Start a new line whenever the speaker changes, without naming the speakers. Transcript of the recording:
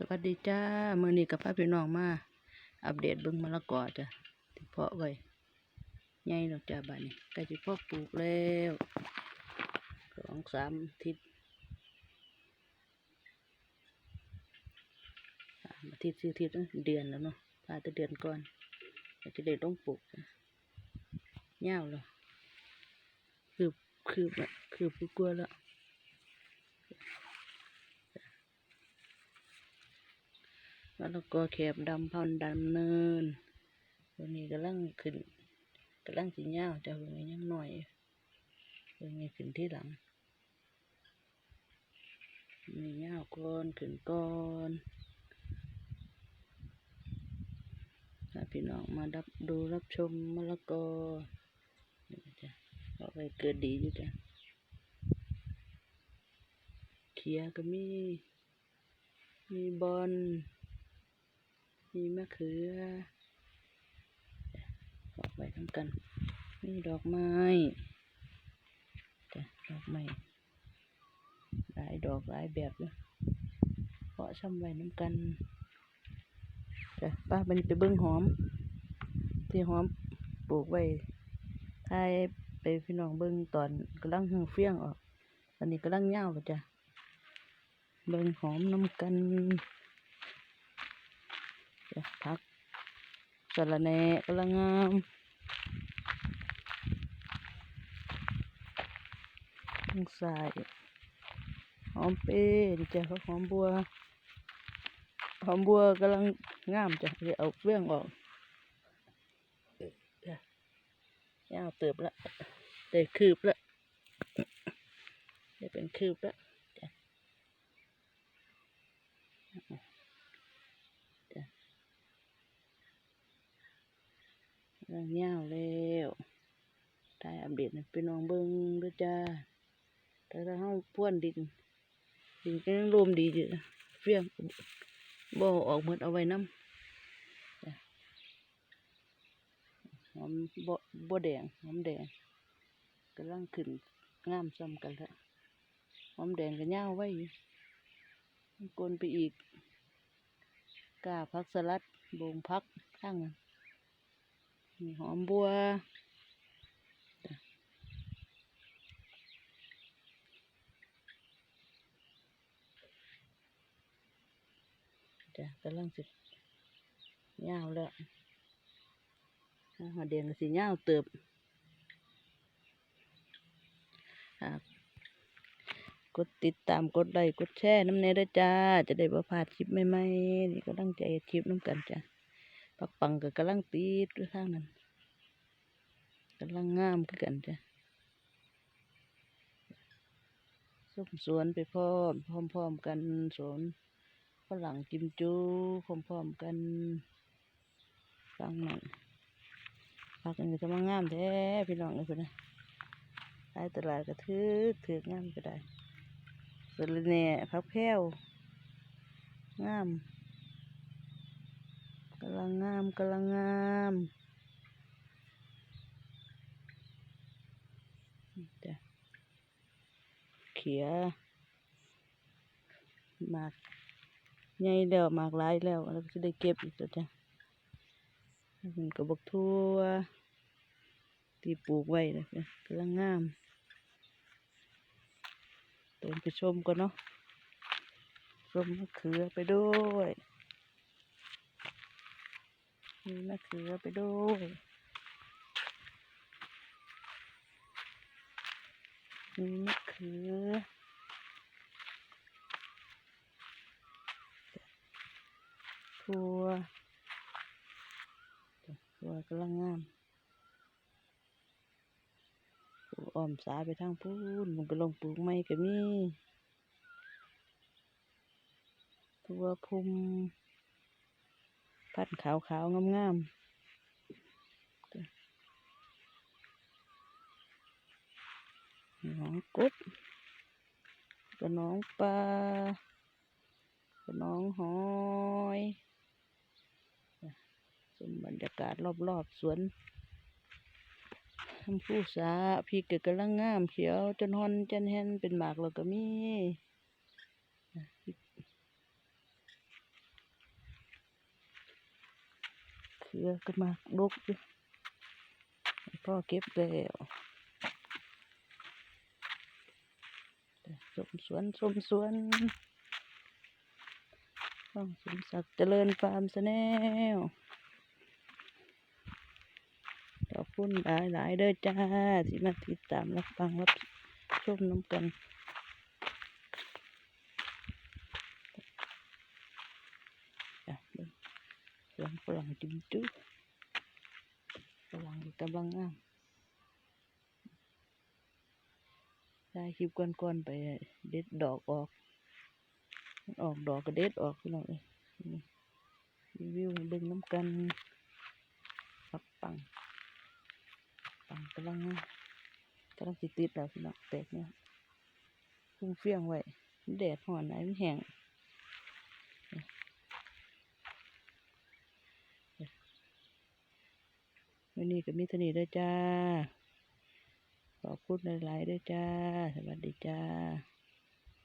สวัสดีจ้ามื้อนี้กับพาพี่น้องมา อัปเดตเบิ่งมะละกอจ้ะที่เพาะไว้ใหญ่แล้วจ้าบัดนี้ใกล้สิเพาะปลูกแล้วสองสามทิตย์สามทิตย์สี่ทิตย์เดือนแล้วเนาะพาแต่เดือนก่อนจะได้ต้องปลูกจ้ยาวแล้วคืบคืบละคืบกลัวาๆ แล้วมะลกอแขบดำพันดำเนินตัวนี้กำลังขึ้นกำลังสียาวแต่ตัวนี้ยังหน่อยตัวนี้ขึ้นที่หลังมียาก่อนขึ้นก่อนถ้าพี่น้องมาดับดูรับชมมะละกอนี่จ้ะเอาไปเกิดดีอยู่จ้ะเขียก็มี มีบอล มีมะเขือออกไปทั้งกันมีดอกไม้จ้ะดอกไม้หลายดอกหลายแบบเลยเพาะซ้ำไว้น้ำกันจ้ะป้าเป็นไปเบิ้งหอม ที่หอมปลูกไว้ถ้ายไปพี่น้องเบิ้งตอนกำลังหือเฟี้ยงออก ตอนนี้กำลังเงาวแล้วจ้ะเบิ้งหอมน้ำกัน พักสะระแหน่กำลังงามทางซ้ายหอมเป้นี่จ้ะเขาหอมบัว หอมบัวกำลังงามจ้ะเดี๋ยวเอาเรื่องออกจ้ะยาวเติบละได้คืบละได้เป็นคืบละจ้ะ เรื่องยาวแล้วถ่ายอัปเดตให้พี่น้องเบิงด้วยจ้าแต่ถ้าเฮาพ่วนดิน ดินก็ยังรวมดีอยู่เฟี้ยงบ่ออกหมดเอาไว้น้ำหอมบ่บ่แดงหอมแดงกำลังขึ้นงามซ้ำกันละหอมแดงก็ยาวไว้อยู่กลนไปอีกกาพักสลัดโบงพักข้างนั้น มีหอมบัวจ้ะกำลังสิยาวแล้วหัวเดียงสิยาวเติบกดติดตามกดไลค์กดแชร์น้ำเนยด้จ้า จะได้บ่พลาดคลิปใหม่ๆนี่ก็ตั้งใจคลิปน้ำกันจ้ะ ปักปังก็กำลังติดด้วยทางนั้นกำลังงามคือกันจ้ะส้มสวนไปพร้อมพร้อมพร้อมๆกันสวนฝรั่งกิมจูพร้อมพร้อมๆกันฟังนั้นพักอันนี้ก็มางามแท้พี่น้องเลยคนนะขายตลาดก็ถือถืองามก็ได้สะระแหน่พักแพ้วงามำลังงามกำลังงามจ้ะเขียหมากใหญ่แล้วหมากหลายแล้วแล้วก็จะได้เก็บอีกแล้วจ้ะมันก็บักทั่วที่ปลูกไว้นะจ้ะกำลังงามเดินไปชมกันเนาะชมมะเขือไปด้วย มีมะเขือไปด้วยมีมะเขือถั่วถั่วกำลังงามปลูกอ้อมสาไปทางพูนมันก็ลงปลูกไม้ก็มีถั่วพุ่ม พันขาวขาวงามงามๆน้องกบกระน้องปลากระน้องหอยชมบรรยากาศรอบๆสวนทำผู้สาพริกก็กำลังงามเขียวจนฮอนจนแฮนเป็นหมากแล้วก็มีจ้ะพริก เกลือก็มาดกอยู่พ่อเก็บแล้วสมสวนสมสวนต้องสมศักดิ์เจริญฟาร์มสแนลขอบคุณหลายหลายเด้อจ้าที่มาติดตามรับฟังรับชมน้ำกัน จ้ะเบิ่งสวนฝรั่งจิ้มจุ๊ฝรั่งกำลังงามได้คลิปก่อนๆไปเด็ดดอกอ อกมันออกดอกก็เด็ดออกพี่น้องเอ้ยนี่รีวิวเบิ่งน้ำกันปักปังปังกำลังงามกำลังสิดติดแล้วพี่น้องแตกเนี่ยพุ่งเฟี้ยงไว้แดดห่อนไหนมันแห้ง วันนี้ก็มีเท่านี้ด้วยจ้า ขอบคุณหลายๆด้วยจ้า สวัสดีจ้า